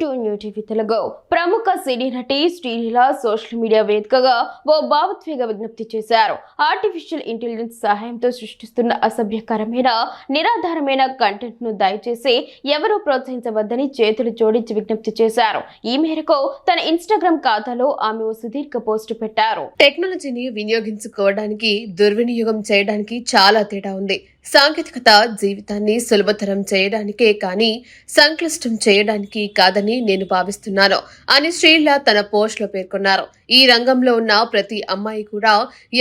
To new TV Telugu. ప్రముఖ సినీ నటి Sreeleela social media వేదికగా ఓ భావోద్వేగ విజ్ఞప్తి చేశారు. ఆర్టిఫిషియల్ ఇంటెలిజెన్స్ సహాయంతో సృష్టిస్తున్న అసభ్యకరమైన నిరాధారమైన కంటెంట్ను దయచేసి ఎవరూ ప్రోత్సహించవద్దని చేతులు జోడించి విజ్ఞప్తి చేశారు. ఈ మేరకు తన ఇన్స్టాగ్రామ్ ఖాతాలో ఆమె ఓ సుదీర్ఘ పోస్ట్ పెట్టారు. టెక్నాలజీని వినియోగించుకోవడానికి దుర్వినియోగం చేయడానికి చాలా తేడా ఉంది. సాంకేతికత జీవితాన్ని సులభతరం చేయడానికే కానీ సంక్లిష్టం చేయడానికి కాదని నేను భావిస్తున్నాను అని శ్రీల తన పోస్ట్లో పేర్కొన్నారు. ఈ రంగంలో ఉన్న ప్రతి అమ్మాయి కూడా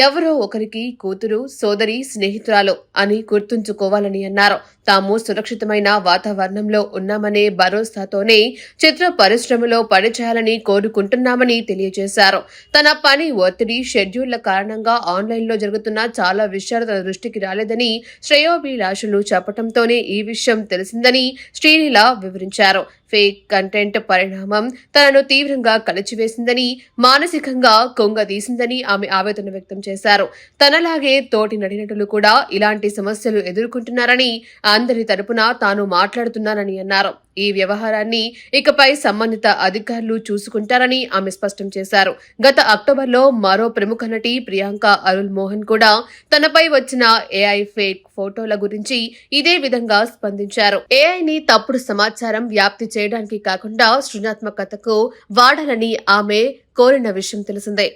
ఎవరో ఒకరికి కూతురు సోదరి స్నేహితురాలు అని గుర్తుంచుకోవాలని అన్నారు. తాము సురక్షితమైన వాతావరణంలో ఉన్నామనే భరోసాతోనే చిత్ర పరిశ్రమలో పనిచేయాలని కోరుకుంటున్నామని తెలియజేశారు. తన పని ఒత్తిడి షెడ్యూళ్ళ కారణంగా ఆన్లైన్లో జరుగుతున్న చాలా విషయాలు తన దృష్టికి రాలేదని శ్రేయోభిలాషులు చెప్పటంతోనే ఈ విషయం తెలిసిందని శ్రీలీల వివరించారు. ఫేక్ కంటెంట్ పరిణామం తనను తీవ్రంగా కలిచివేసిందని మానసికంగా కొంగదీసిందని ఆమె ఆవేదన వ్యక్తం చేశారు. తనలాగే తోటి నటినటులు కూడా ఇలాంటి సమస్యలు ఎదుర్కొంటున్నారని అందరి తరపున తాను మాట్లాడుతున్నానని అన్నారు. ఈ వ్యవహారాన్ని ఇకపై సంబంధిత అధికారులు చూసుకుంటారని ఆమె స్పష్టం చేశారు. గత అక్టోబర్లో మరో ప్రముఖ నటి ప్రియాంక అరుల్ మోహన్ కూడా తనపై వచ్చిన ఏఐ ఫేక్ ఫోటోల గురించి ఇదే విధంగా స్పందించారు. ఏఐని తప్పుడు సమాచారం వ్యాప్తి చేయడానికి కాకుండా సృజనాత్మకతకు వాడాలని ఆమె కోరిన విషయం తెలిసిందే.